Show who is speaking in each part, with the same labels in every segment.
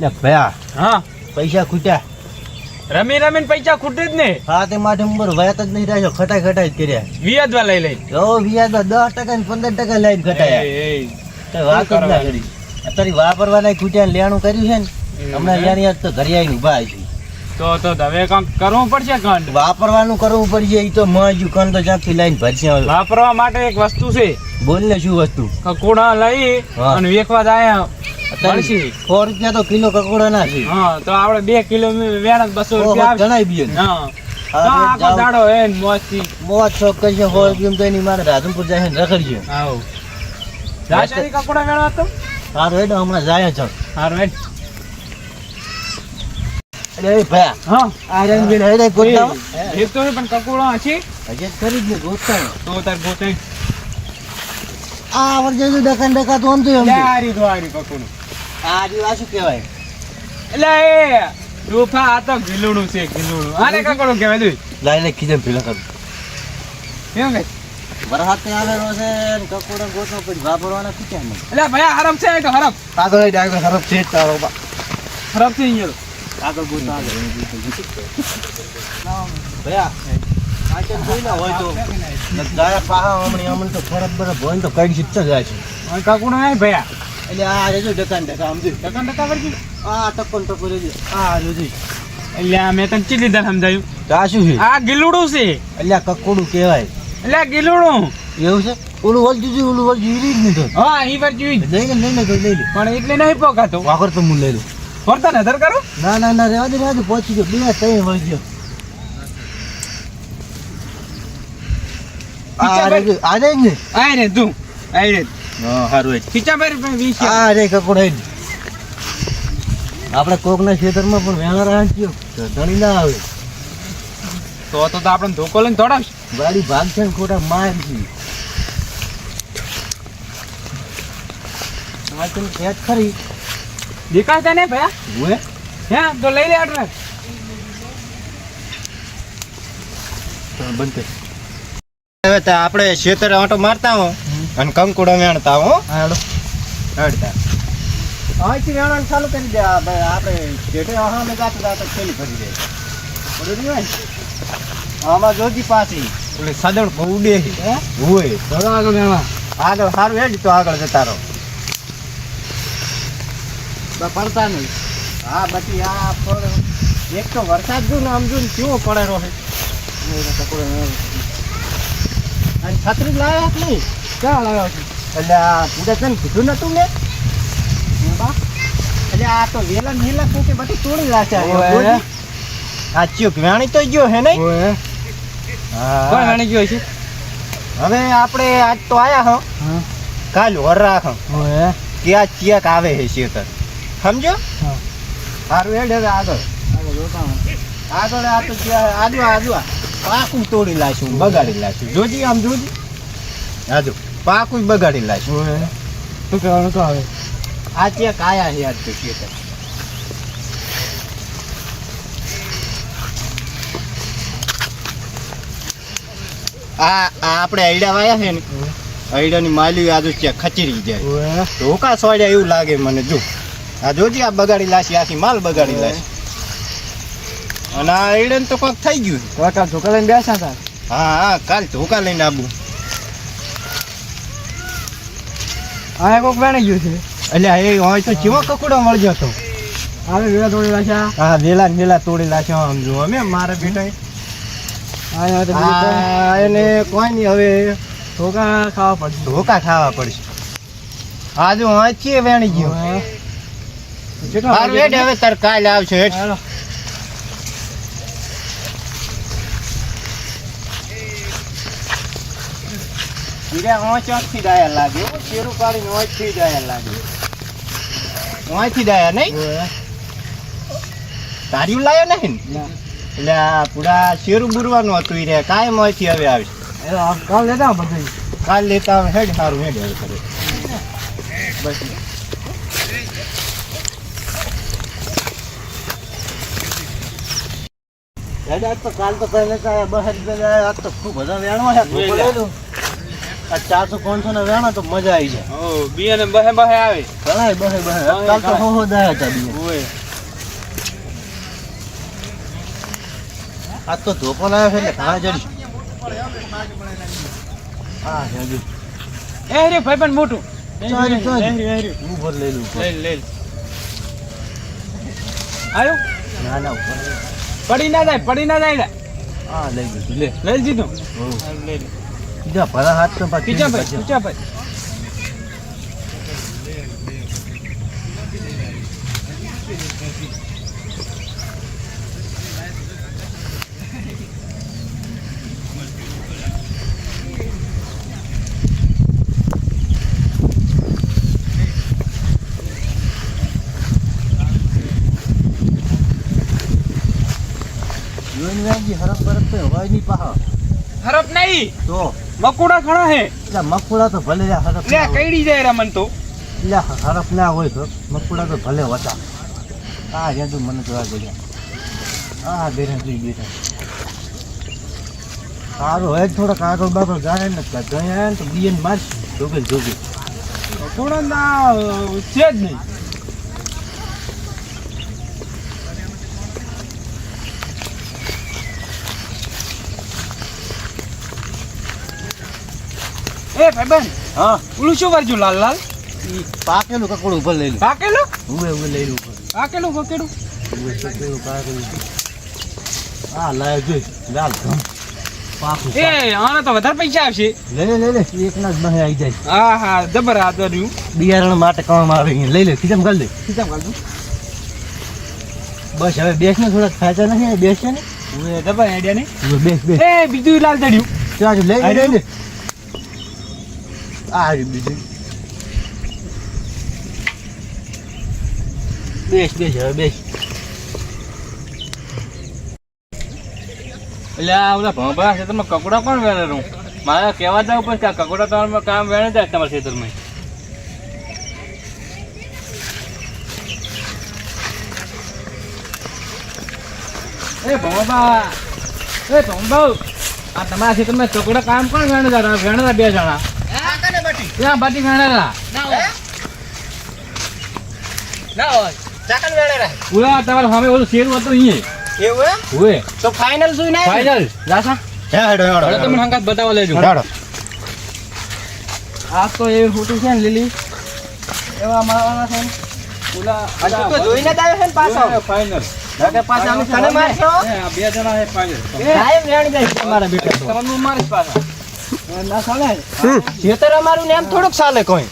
Speaker 1: લે ભયા
Speaker 2: હા.
Speaker 1: પૈસા ખૂટ્યા.
Speaker 2: રમી રમીને પૈસા ખૂટે જ ને.
Speaker 1: હા તે માટે ઉંમર વયાત જ નહીં રહ્યો ખટાઈ ખટાઈ જ કર્યા.
Speaker 2: વ્યાજવા લઈ લઈ.
Speaker 1: જો વ્યાજ દસ ટકા ને પંદર ટકા લઈને કઈ વાત જ ના કરી. અત્યારે વાપરવાના ખૂટ્યા લેણું કર્યું છે ને હમણાં લેણી તો ઘરે આવીને ઊભા છે.
Speaker 2: તો તો હવે કંઈક કરવું પડશે કંડ
Speaker 1: વાપરવાનું કરવું પડશે એ તો મજુ કંડ તો જ્યાંથી લઈને ભરશે
Speaker 2: વાપરવા માટે એક વસ્તુ છે.
Speaker 1: બોલ ને શું વસ્તુ?
Speaker 2: કુણા લઈ. અને વેખવા જાય.
Speaker 1: સો રૂપિયા તો કિલો કકોડા ના છે
Speaker 2: હા તો આપણે બે કિલો વેણ બસો રૂપિયા આવશે.
Speaker 1: જણાય
Speaker 2: હા. આખો દાડો હે મોજથી.
Speaker 1: મોજ શોખ કરશે સો રૂપિયા તો એની મારે રાધનપુર જાય ને રખડશે
Speaker 2: આવો. જાશે કકોડા વેણવા તો?
Speaker 1: સારું એટલે હમણાં જાય છે.
Speaker 2: હેડ.
Speaker 1: અરે
Speaker 2: હા. એક તો પણ કકોડા છે
Speaker 1: હજી ખરી જ ને
Speaker 2: તો તાર ગોતે.
Speaker 1: આ વર્ષે જો ડકા ને તો આમ તો તો
Speaker 2: આરી કકોડું.
Speaker 1: આ શું કહેવાય.
Speaker 2: એટલે એ રૂફા આ તો ગીલુડું છે ગીલુડું. આને કકડું કહેવાય? તું
Speaker 1: લાઈ લે ખીજમ પેલા કરું
Speaker 2: કેમ કે?
Speaker 1: વરસાદ ને આવેલો છે ને કકોડા ગોતવા પછી વાપરવાના ખીચા નહીં.
Speaker 2: એટલે ભાઈ હરફ છે તો હરફ.
Speaker 1: આઈ આગળ ખરાબ છે તારો બા.
Speaker 2: હરફ છે
Speaker 1: આગળ ગોત આગળ ભયા પાછળ કોઈ ના હોય તો ગાયા પાહા હમણી હમણી તો ફરક બરફ હોય ને તો કઈ શીખતા જાય છે.
Speaker 2: હવે આય ભયા.
Speaker 1: એટલે આ રેજો ડકા ડકા સમજી?
Speaker 2: ટકા ટકા વળગી
Speaker 1: આ ટકો ને ટકો રેજો આ રેજો.
Speaker 2: એટલે આ મેં તને ચીલી દર સમજાયું?
Speaker 1: આ શું છે?
Speaker 2: આ ગીલુડું છે.
Speaker 1: એટલે આ કકોડું કહેવાય.
Speaker 2: એટલે ગીલુડું.
Speaker 1: એવું છે? ઓલું વળજુ છે ઓલું વળજુ ઈ રીત નહીં તો
Speaker 2: હા ઈ
Speaker 1: લઈ લઈ લઈ લે
Speaker 2: પણ એટલે નહીં પોકાતો
Speaker 1: વાકર તો હું લઈ લઉં.
Speaker 2: ફરતા નજર કરો.
Speaker 1: ના ના ના રેવા દે રેવા દે પહોંચી ગયો. બે ત્રણ વળજો આ રે આ રે ને
Speaker 2: આય રે તું. આય રે.
Speaker 1: હારું
Speaker 2: ખીચા પર વીસ
Speaker 1: આ રે કકોડ હેડ? આપણે કોકના ખેતરમાં પણ વેણા રાખ્યો ધણી ના આવે.
Speaker 2: તો તો તો આપણે ધોકો લઈને દોડાવશે.
Speaker 1: ગાડી ભાગશે ને ખોટા માર છે. આ ખરી.
Speaker 2: દેખાતા ને ભયા?
Speaker 1: હુએ
Speaker 2: હે તો લઈ લે આટલે.
Speaker 1: બંધ હવે તો આપણે ખેતર આંટો મારતા હો અને કંકુડા વેણતા હો.
Speaker 2: હાલો
Speaker 1: હડતા અહીંથી વેણવાનું ચાલુ કરી દે. આપણે જેઠે આહામે જાતું જાતું ખેલી ભરી દે. બરોબર ને આમાં જોજી પાછી. એટલે સદણ બહુ ઉડે. હોય.
Speaker 2: ધોડો આગળ મેળવા
Speaker 1: આગળ સારું હેડ તો આગળ જતા રહો.
Speaker 2: પડતા નહીં.
Speaker 1: હા બાકી આ એક તો વરસાદ જો ને આમ જો ને કેવો પડેલો છે. અને છત્રી લાયા નહીં?
Speaker 2: ક્યાં
Speaker 1: એટલે પૂજા તને કીધું નતું ને? એટલે આ તો વેલા ને વેલા કોકે બધી તોડી લાશે આ ચિયોક વેણી તો ગયો હે નહીં? હા.
Speaker 2: વાણી ગયો છે?
Speaker 1: હવે આપણે આજ તો આયા હો. કાલ વર રાખ. કે આ ચિયાક આવે હે શેતર. સમજો? સારું હેડ હવે આગળ.
Speaker 2: આગળ
Speaker 1: આ તો આજુ આજુ પાકું તોડી લાશું બગાડી લાશું. જોજી આમ જોજી? આજુ. પાકું બગાડી લાશું
Speaker 2: શું કહેવાનું તો આવે?
Speaker 1: આ ચેક આયા છે આજ તો આ આપણે આઈડા વાયા છે ને આઈડાની માલી આજુ ચેક ખચરી જાય. ધોકા સોડ્યા એવું લાગે મને જો. આ જોજી આ બગાડી લાશી આખી માલ બગાડી લાશી અને આ આઈડન તો કોક થઈ ગયું
Speaker 2: કાલ ધોકા લઈને બેસા હતા
Speaker 1: હા હા કાલ ધોકા લઈને આવું
Speaker 2: આ કોક વેણી ગયું છે.
Speaker 1: એટલે એ હોય તો ચેવો કકડો મળજો તો.
Speaker 2: આવે વેલા તોડી રાખ્યા
Speaker 1: હા વેલા વેલા તોડી લાશા આમ જો અમે મારે બેટા એને કોઈ નહીં હવે
Speaker 2: ધોકા ખાવા પડશે.
Speaker 1: ધોકા ખાવા પડશે. આજુ વાંચીએ વેણી ગયો. હવે તાર કાલ આવશે
Speaker 2: હાલો.
Speaker 1: હીરા ડાયા લાગે. શેરું પાડીને ઓંચથી ડાયા લાગે. ઓંચથી ડાયા નહીં. તાર્યું લાયો નહીં એટલે પૂરા શેરું બુરવાનું હતું રે કાયમ ઓંચથી હવે આવશે
Speaker 2: કાલ લેતા બધું
Speaker 1: કાલ લેતા આવે હેડ સારું હેડ હવે કરે બસ. હેડ આજ તો કાલ તો પહેલે બહાર આજ તો ખૂબ બધા વેણવા આ ચારસો પાંચસો ને વેણો તો મજા આવી જાય.
Speaker 2: બી બિયાને બહે બહે આવે.
Speaker 1: ઘણાય બહે બહે.
Speaker 2: ઘણાય,
Speaker 1: તો હો હો દાયા હતા બિયા.
Speaker 2: આ
Speaker 1: આજ તો ધોકો લાવ્યો છે એટલે ઘણા જડી. હા હજુ
Speaker 2: એ રે ભાઈ પણ મોટું.
Speaker 1: ચાલી, લઈ લઉં. ઉપર.
Speaker 2: લે લે. આયો
Speaker 1: ના ના
Speaker 2: પડી ના જાય પડી ના જાય.
Speaker 1: હા લઈ લીધું. લે.
Speaker 2: લઈ લીધું?
Speaker 1: હો.
Speaker 2: લે લે.
Speaker 1: બીજા ભલા હાથ તો પીછા
Speaker 2: ભાઈ પીછા ભાઈ.
Speaker 1: હરફ બરફ તો હોય નહીં પાહા.
Speaker 2: હરફ નહીં.
Speaker 1: તો?
Speaker 2: મકોડા ખણા હે.
Speaker 1: એટલે મકુડા તો ભલે હરફ
Speaker 2: લે. કઈડી જાય રમન તો.
Speaker 1: લે હરફ ના હોય તો મકુડા તો ભલે હોતા. જ્યાં તું મને જોવા ગયા હા બેઠા તું બેઠા. સારું હોય થોડો કાગળ બાગળ ગાળે ને ગયા તો બીએન મારશ. જોગે જોગે
Speaker 2: મકોડા ના છે જ નહીં. એ ભાઈબંધ
Speaker 1: હા?
Speaker 2: ઓલું શું કરજો લાલ લાલ?
Speaker 1: પાકેલું કકડું ઉપર લઈ લું
Speaker 2: પાકેલું?
Speaker 1: ઉવે ઉવે લઈ લું
Speaker 2: પાકેલું કકડું?
Speaker 1: ઉવે સકેલું પાકેલું. હા લાય જોઈ. લાલ ધમ. પાકું
Speaker 2: એ આને તો વધારે પૈસા આવશે.
Speaker 1: લે લે લે લે. એક ના જ બહે આવી જાય.
Speaker 2: હા હા જબર આ દર્યું.
Speaker 1: બિયારણ માટે કામ આવે લઈ લે ખીચમ કરી દે.
Speaker 2: સીધા દે
Speaker 1: બસ હવે બેસ ને થોડાક ખાચા નથી બેસ છે ને.
Speaker 2: હવે જબર આઈડિયા
Speaker 1: ઉવે બેસ બેસ.
Speaker 2: એ બીજું લાલ દડ્યું
Speaker 1: ચાલ લઈ લે લઈ લે આ બીજું. બેસ બેસ હવે બેસ.
Speaker 2: એટલે આ બધા ભોંભળા ખેતરમાં કકડા કોણ વેણે રહું મારે કહેવા જાવ પણ કે આ કકોડા તમારા કામ વેણે જાય તમારા ખેતરમાં. એ ભણભા એ ભોંભાઉ આ તમારા ખેતરમાં કકડા કામ કોણ વેણે જાય? વેણે બે જણા. ત્યાં બાટી વેણેલા ઉલા તમારા સામે ઓલું શેર હતું અહીંયા.
Speaker 1: એવું એમ?
Speaker 2: હુએ
Speaker 1: તો ફાઇનલ શું નહીં
Speaker 2: ફાઈનલ લાસા
Speaker 1: હેડો
Speaker 2: હવે તમને હંગાત બતાવવા લેજો.
Speaker 1: હેડો
Speaker 2: આ તો એ ફોટો છે ને લીલી. એવા મારવાના છે ને. ઓલા
Speaker 1: આ તું જોઈને જ આવ્યો છે ને પાછો?
Speaker 2: ફાઈનલ
Speaker 1: નકર પાછા અમે તને મારશો?
Speaker 2: બે જણા છે ફાઈનલ
Speaker 1: કાયમ વેણી જાય છે અમારા બેટા.
Speaker 2: તમને મારીશ પાછા. ના ચાલે
Speaker 1: ખેતર અમારું ને એમ થોડુંક ચાલે કોઈ.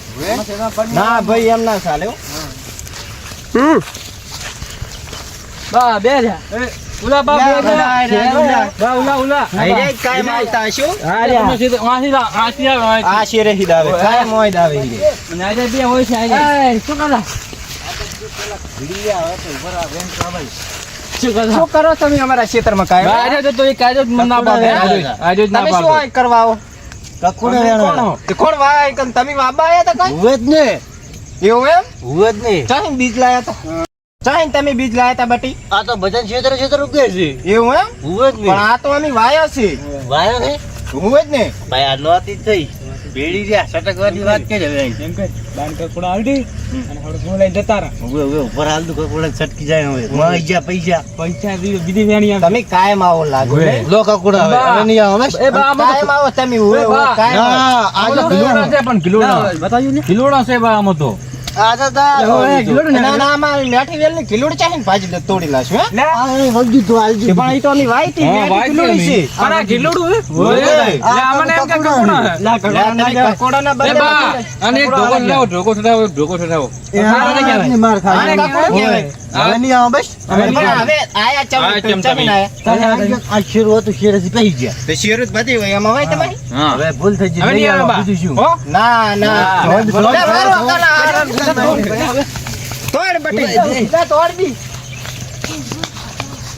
Speaker 1: ના ભાઈ એમ ના ચાલે હો.
Speaker 2: બા બે ઉલા બા બે ઉલા ઉલા.
Speaker 1: આઈ જાય કાયમ આવતા હશું.
Speaker 2: આ રે તમને સીધું આથી લા આથી આવે આથી
Speaker 1: આ શેરે હિદ આવે. કાયમ હોય જ આવે હીરે.
Speaker 2: અને આજે બે હોય છે આજે શું કરતા શું કરતા
Speaker 1: શું કરો તમે અમારા ખેતરમાં કાયમ
Speaker 2: આજે તો એક આજે જ મન ના પાડે. આજે આજે જ ના પાડે.
Speaker 1: શું કરવા આવો? કોણ તે કોણ વાય કન? તમે બાબા આયા તા કાંઈ?
Speaker 3: હુવે જ ને.
Speaker 1: એવું એમ?
Speaker 3: હુવે જ ને.
Speaker 1: ચાહી બીજ લાયા તા. ચાહી તમે બીજ લાયા તા બટી?
Speaker 3: આ તો ભજન ક્ષેત્ર ક્ષેત્ર ઉગે છે.
Speaker 1: એવું એમ?
Speaker 3: હુવે જ
Speaker 1: પણ આ તો અમે વાયા છે.
Speaker 3: વાયો ને
Speaker 1: હુવે જ ને.
Speaker 3: ભાઈ આ નહોતી થઈ. બેડી રહ્યા સટકવાની વાત કે હવે
Speaker 2: એમ કે બાન કકોડા આલડી અને હવે ફોન લઈને જતા રહા.
Speaker 3: હુવે હુવે ઉપર હાલ દુખો પડે છટકી જાય હવે. માં ગયા પૈસા
Speaker 2: પૈસા દીધો બીજી વેણી
Speaker 1: તમે કાયમ આવો લાગો.
Speaker 3: લો કકુડા હવે હવે નહીં આવે
Speaker 2: એ બા
Speaker 1: કાયમ આવો તમે ઉવે
Speaker 2: એ
Speaker 1: ઉવે
Speaker 2: બા.
Speaker 1: કાયમ
Speaker 3: ના
Speaker 2: આ ગિલોડા છે પણ ગિલોડા
Speaker 3: બતાવ્યું ને.
Speaker 2: ગિલોડા છે બા આમાં તો.
Speaker 3: આ તો તા
Speaker 2: હવે ને
Speaker 1: ના ના આમાં મેઠી વેલની કિલોડ ચાહીને ભાજી દે- તોડી લાશું હે?
Speaker 3: તો હાલજી
Speaker 1: કે પણ ઈ તો અમે વાઈ તી,
Speaker 2: હા,
Speaker 1: મેઠી
Speaker 2: વાઈ
Speaker 1: કિલોડી
Speaker 2: તી
Speaker 1: છે.
Speaker 2: અમે. પણ આ ગિલોડું હે?
Speaker 1: ઓય.
Speaker 2: લે, આમાં એમ કે કકોડા હે.
Speaker 1: લા, તમે કકોડાના
Speaker 2: એ
Speaker 1: બદલે
Speaker 2: બા,
Speaker 1: કકોડા-
Speaker 2: આને એક ઢોકો લાવો, ઢોકો કહેવાય.
Speaker 3: માર
Speaker 2: કહેવાય.
Speaker 3: હવે નહીં આવે બસ.
Speaker 1: હવે આયા ચમ-
Speaker 2: આ ચમ
Speaker 3: શેર હતું શેર હજી પહી ગયા.
Speaker 1: તો શેરું જ બધી હોય, એમાં હોય તમારી?
Speaker 3: હવે ભૂલ થઈ ગઈ
Speaker 2: નહીં આવે
Speaker 3: બીજું શું?
Speaker 1: ના ના. તોડ બટી. તોડ દી.